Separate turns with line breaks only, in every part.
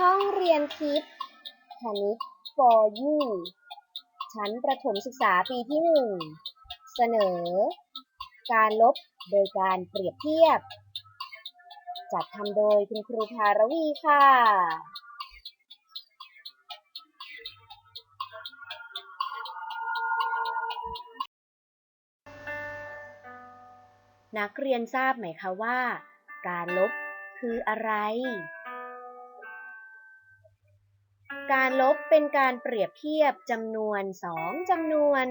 ห้องเรียนทิพย์คณิต for you ชั้นประถมศึกษาปีที่หนึ่ง เสนอ การลบโดยการเปรียบเทียบ จัดทำโดยคุณครูภารวีค่ะ นักเรียนทราบไหมคะว่า การลบคืออะไร การลบเป็นการเปรียบเทียบจำนวนสองจำนวน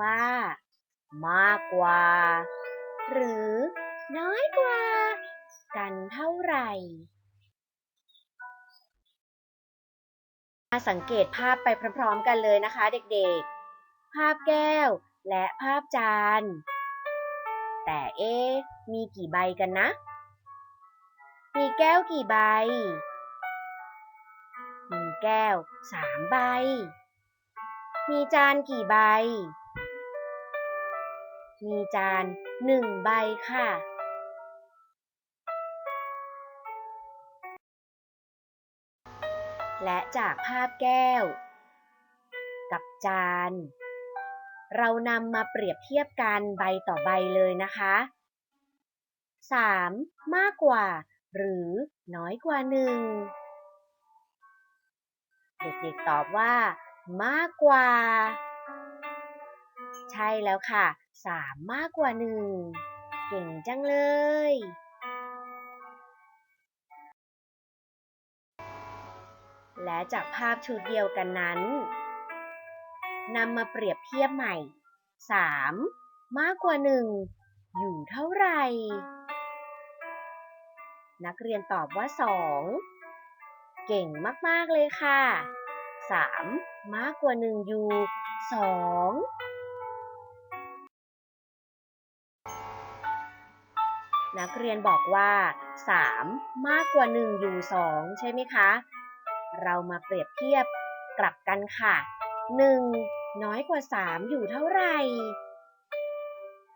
ว่า มากกว่า หรือน้อยกว่า กันเท่าไหร่มาสังเกตภาพไปพร้อมๆกันเลยนะคะเด็กๆ ภาพแก้วและภาพจาน แต่เอ๊มีกี่ใบกันนะ มีแก้วกี่ใบ แก้วสามใบ มีจานกี่ใบ มีจานหนึ่งใบค่ะ และจากภาพแก้ว กับจาน เรานำมาเปรียบเทียบกันใบต่อใบเลยนะคะ 3. มากกว่า หรือน้อยกว่า1 เด็กๆตอบว่า มากกว่า ใช่แล้วค่ะ3มมากกว่า1เก่งจังเลย และจากภาพชุดเดียวกันนั้นนำมาเปรียบเทียบใหม่ 3 มากกว่า 1 อยู่เท่าไหร่ นักเรียนตอบว่า 2 เก่งมาก ๆ เลยค่ะ 3 มากกว่า1อยู่2นักเรียนบอกว่า 3 มากกว่า1อยู่2ใช่ไหมคะ เรามาเปรียบเทียบกลับกันค่ะ 1 น้อยกว่า 3 อยู่เท่าไหร่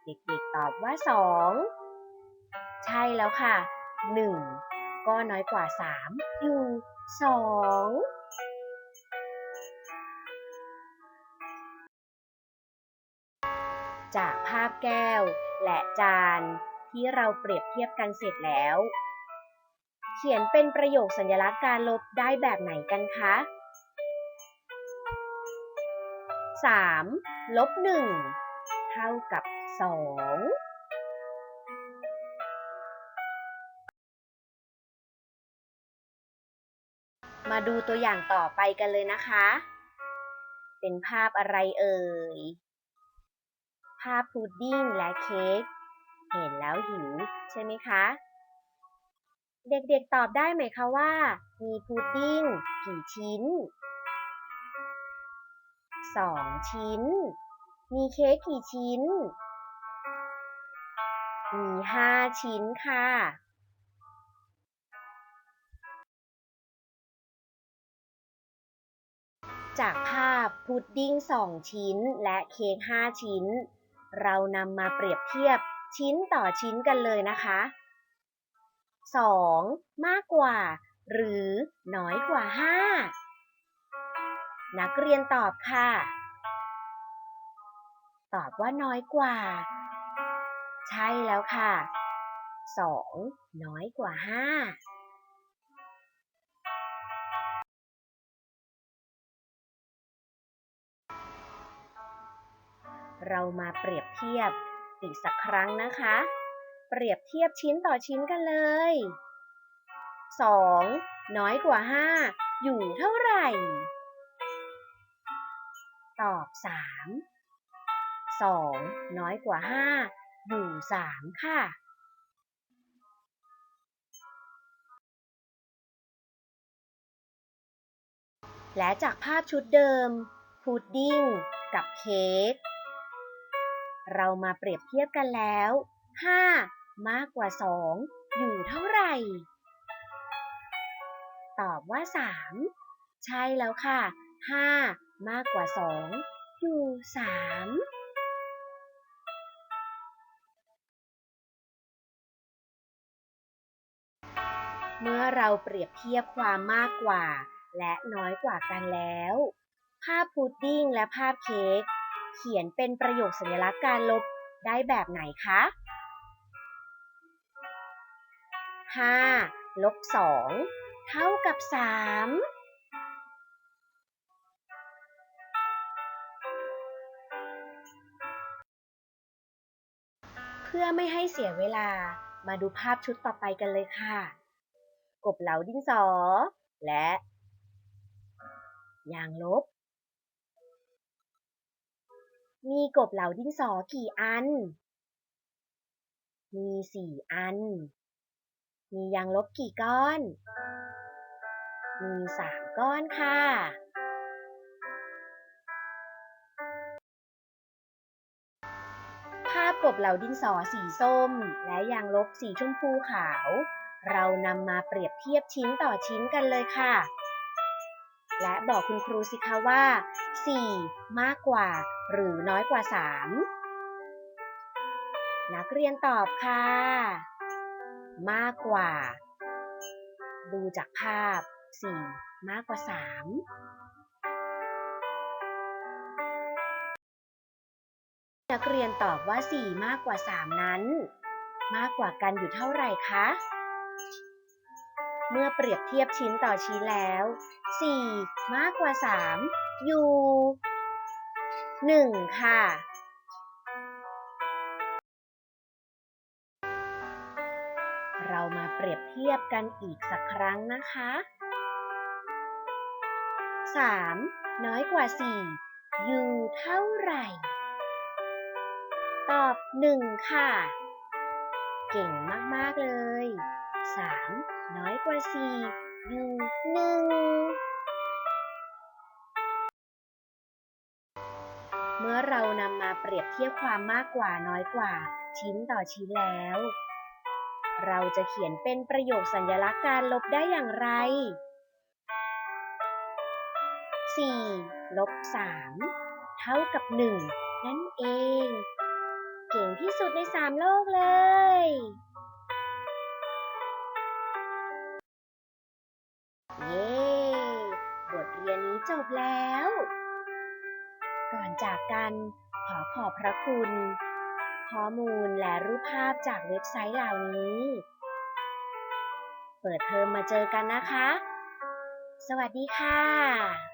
เด็กๆตอบว่า 2 ใช่แล้วค่ะ 1 ก็น้อยกว่า 3 อยู่ 2จากภาพแก้วและจานที่เราเปรียบเทียบกันเสร็จแล้ว เขียนเป็นประโยคสัญลักษณ์การลบได้แบบไหนกันคะ 3. ลบ 1 เท่ากับ 2 มาดูตัวอย่างต่อไปกันเลยนะคะ เป็นภาพอะไรเอ่ย ภาพพุดดิ้งและเค้ก เห็นแล้วหิวใช่ไหมคะ เด็กๆตอบได้ไหมคะว่า มีพุดดิ้งกี่ชิ้นสองชิ้น มีเค้กกี่ชิ้น มีห้าชิ้นค่ะ จากภาพพุดดิ้งสองชิ้นและเค้กห้าชิ้น เรานำมาเปรียบเทียบชิ้นต่อชิ้นกันเลยนะคะ 2. มากกว่า หรือน้อยกว่า 5 นักเรียนตอบค่ะ ตอบว่าน้อยกว่า ใช่แล้วค่ะ 2 น้อยกว่า 5 เรามาเปรียบเทียบอีกสักครั้งนะคะ เปรียบเทียบชิ้นต่อชิ้นกันเลย 2 น้อยกว่า 5 อยู่เท่าไหร่ ตอบ 3 2 น้อยกว่า 5 อยู่ 3 ค่ะและจากภาพชุดเดิม พุดดิ้ง กับเค้ก เรามาเปรียบเทียบกันแล้ว 5 มากกว่า 2 อยู่เท่าไหร่ ตอบว่า 3 ใช่แล้วค่ะ 5 มากกว่า 2 อยู่ 3เมื่อเราเปรียบเทียบความมากกว่า และน้อยกว่ากันแล้ว ภาพพุดดิ้งและภาพเค้ก เขียนเป็นประโยคสัญลักษณ์การลบได้แบบไหนคะ 5 ลบ 2 เท่ากับ3เพื่อไม่ให้เสียเวลา มาดูภาพชุดต่อไปกันเลยค่ะ กบเหลาดินสอ และ ยางลบ มีกบเหลาดินสอกี่อัน มีสี่อัน มียางลบกี่ก้อน มีสามก้อนค่ะภาพกบเหลาดินสอสีส้ม และยางลบสีชมพูขาว เรานำมาเปรียบเทียบชิ้นต่อชิ้นกันเลยค่ะ และบอกคุณครูสิคะว่า 4 มากกว่า หรือน้อยกว่า 3 นักเรียนตอบค่ะ มากกว่า ดูจากภาพ 4 มากกว่า 3 นักเรียนตอบว่า 4 มากกว่า 3 นั้น มากกว่ากันอยู่เท่าไหร่คะเมื่อเปรียบเทียบชิ้นต่อชิ้นแล้ว 4 มากกว่า 3 อยู่ 1ค่ะ เรามาเปรียบเทียบกันอีกสักครั้งนะคะ 3 น้อยกว่า 4 อยู่เท่าไหร่ ตอบ 1 ค่ะ เก่งมาก ๆ เลย 3 น้อยกว่า 4 อยู่ 1 เมื่อเรานำมาเปรียบเทียบความมากกว่าน้อยกว่า ชิ้นต่อชิ้นแล้ว เราจะเขียนเป็นประโยคสัญลักษณ์การลบได้อย่างไร 4 ลบ 3 เท่ากับ 1 นั่นเอง เก่งที่สุดใน 3 โลกเลยเย้บทเรียนนี้จบแล้ว ก่อนจากกัน ขอขอบพระคุณ ข้อมูลและรูปภาพจากเว็บไซต์เหล่านี้ เปิดเทอมมาเจอกันนะคะ สวัสดีค่ะ